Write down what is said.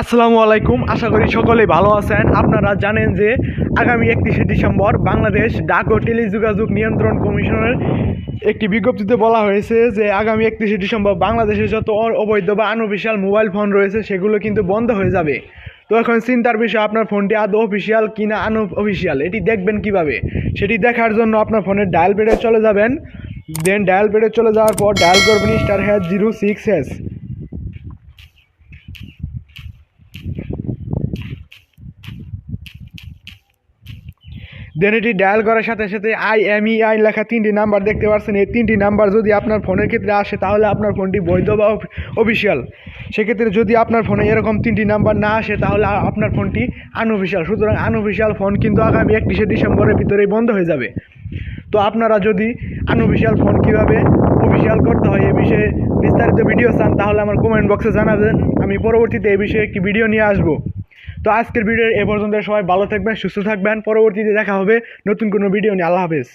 আসসালামু আলাইকুম, আশা করি সকলেই ভালো আছেন। আপনারা জানেন যে আগামী একত্রিশে ডিসেম্বর বাংলাদেশ ডাক ও টেলিযোগাযোগ নিয়ন্ত্রণ কমিশনের একটি বিজ্ঞপ্তিতে বলা হয়েছে যে আগামী একত্রিশে ডিসেম্বর বাংলাদেশে যত অবৈধ বা আনঅফিসিয়াল মোবাইল ফোন রয়েছে, সেগুলো কিন্তু বন্ধ হয়ে যাবে। তো এখন চিন্তার বিষয়, আপনার ফোনটি আদৌ অফিসিয়াল কি না আনঅফিসিয়াল, এটি দেখবেন কীভাবে? সেটি দেখার জন্য আপনার ফোনের ডায়াল পেডে চলে যাবেন। দেন ডায়াল পেডে চলে যাওয়ার পর ডায়াল করবেন star hash zero six S then এটি ডায়াল করার সাথে সাথে আই এম ই আই লেখা তিনটি নাম্বার দেখতে পাচ্ছেন এই তিনটি নাম্বার যদি আপনার ফোনের ক্ষেত্রে আসে, তাহলে আপনার ফোনটি বৈধ বা অফিসিয়াল সেক্ষেত্রে যদি আপনার ফোনে এরকম তিনটি নাম্বার না আসে, তাহলে আপনার ফোনটি আনঅফিসিয়াল সুতরাং আনঅফিসিয়াল ফোন কিন্তু আগামী একত্রিশে ডিসেম্বরের ভিতরেই বন্ধ হয়ে যাবে। তো আপনারা যদি আনঅফিসিয়াল ফোন কীভাবে অফিসিয়াল করতে হয় এ বিষয়ে বিস্তারিত ভিডিও চান, তাহলে আমার কমেন্ট বক্সে জানাবেন। আমি পরবর্তীতে এ বিষয়ে একটি ভিডিও নিয়ে আসব। তো আজকের ভিডিও এ পর্যন্ত সবাই ভালো থাকবেন, সুস্থ থাকবেন। পরবর্তীতে দেখা হবে নতুন কোনো ভিডিও নিয়ে। আল্লাহ হাফেজ।